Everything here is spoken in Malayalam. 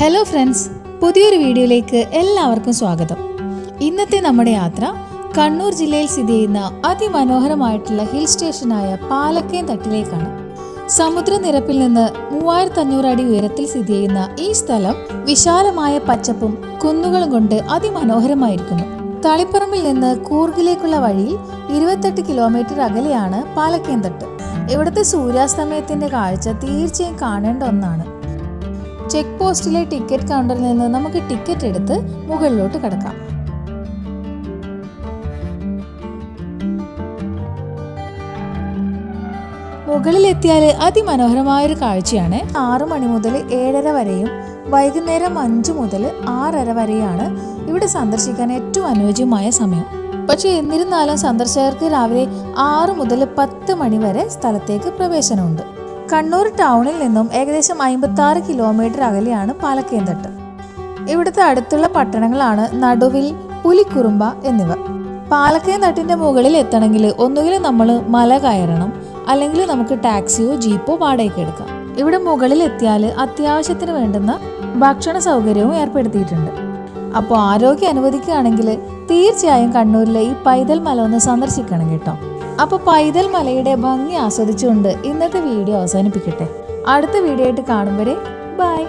ഹലോ ഫ്രണ്ട്സ് പുതിയൊരു വീഡിയോയിലേക്ക് എല്ലാവർക്കും സ്വാഗതം. ഇന്നത്തെ നമ്മുടെ യാത്ര കണ്ണൂർ ജില്ലയിൽ സ്ഥിതി ചെയ്യുന്ന അതിമനോഹരമായിട്ടുള്ള ഹിൽ സ്റ്റേഷനായ പാലക്കയം തട്ടിലേക്കാണ്. സമുദ്രനിരപ്പിൽ നിന്ന് മൂവായിരത്തി അഞ്ഞൂറ് അടി ഉയരത്തിൽ സ്ഥിതി ചെയ്യുന്ന ഈ സ്ഥലം വിശാലമായ പച്ചപ്പും കുന്നുകളും കൊണ്ട് അതിമനോഹരമായിരിക്കുന്നു. തളിപ്പറമ്പിൽ നിന്ന് കൂർഗിലേക്കുള്ള വഴിയിൽ ഇരുപത്തെട്ട് കിലോമീറ്റർ അകലെയാണ് പാലക്കയം തട്ട്. ഇവിടുത്തെ സൂര്യാസ്തമയത്തിന്റെ കാഴ്ച തീർച്ചയായും കാണേണ്ട ഒന്നാണ്. ചെക്ക് പോസ്റ്റിലെ ടിക്കറ്റ് കൗണ്ടറിൽ നിന്ന് നമുക്ക് ടിക്കറ്റ് എടുത്ത് മുകളിലോട്ട് കിടക്കാം. മുകളിലെത്തിയാൽ അതിമനോഹരമായ ഒരു കാഴ്ചയാണ് ആറു മണി മുതൽ ഏഴര വരെയും വൈകുന്നേരം അഞ്ച് മുതൽ ആറര വരെയാണ് ഇവിടെ സന്ദർശിക്കാൻ ഏറ്റവും അനുയോജ്യമായ സമയം. പക്ഷേ എന്നിരുന്നാലും സന്ദർശകർക്ക് രാവിലെ ആറ് മുതൽ പത്ത് മണി വരെ സ്ഥലത്തേക്ക് പ്രവേശനമുണ്ട്. കണ്ണൂർ ടൗണിൽ നിന്നും ഏകദേശം അമ്പത്തി ആറ് കിലോമീറ്റർ അകലെയാണ് പാലക്കേന്തട്ട് ഇവിടുത്തെ അടുത്തുള്ള പട്ടണങ്ങളാണ് നടുവിൽ പുലിക്കുറുമ്പ എന്നിവ. പാലക്കയം തട്ടിന്റെ മുകളിൽ എത്തണമെങ്കിൽ ഒന്നുകിൽ നമ്മൾ മല കയറണം അല്ലെങ്കിൽ നമുക്ക് ടാക്സിയോ ജീപ്പോ വാടകയ്ക്ക് എടുക്കാം. ഇവിടെ മുകളിൽ എത്തിയാൽ അത്യാവശ്യത്തിന് വേണ്ടുന്ന ഭക്ഷണ സൗകര്യവും ഏർപ്പെടുത്തിയിട്ടുണ്ട്. അപ്പോൾ ആരോഗ്യം അനുവദിക്കുകയാണെങ്കിൽ തീർച്ചയായും കണ്ണൂരിലെ ഈ പൈതൽ മല ഒന്ന് സന്ദർശിക്കണം കേട്ടോ. അപ്പോൾ പൈതൽ മലയുടെ ഭംഗി ആസ്വദിച്ചുകൊണ്ട് ഇന്നത്തെ വീഡിയോ അവസാനിപ്പിക്കട്ടെ. അടുത്ത വീഡിയോ ആയിട്ട് കാണും വരെ ബൈ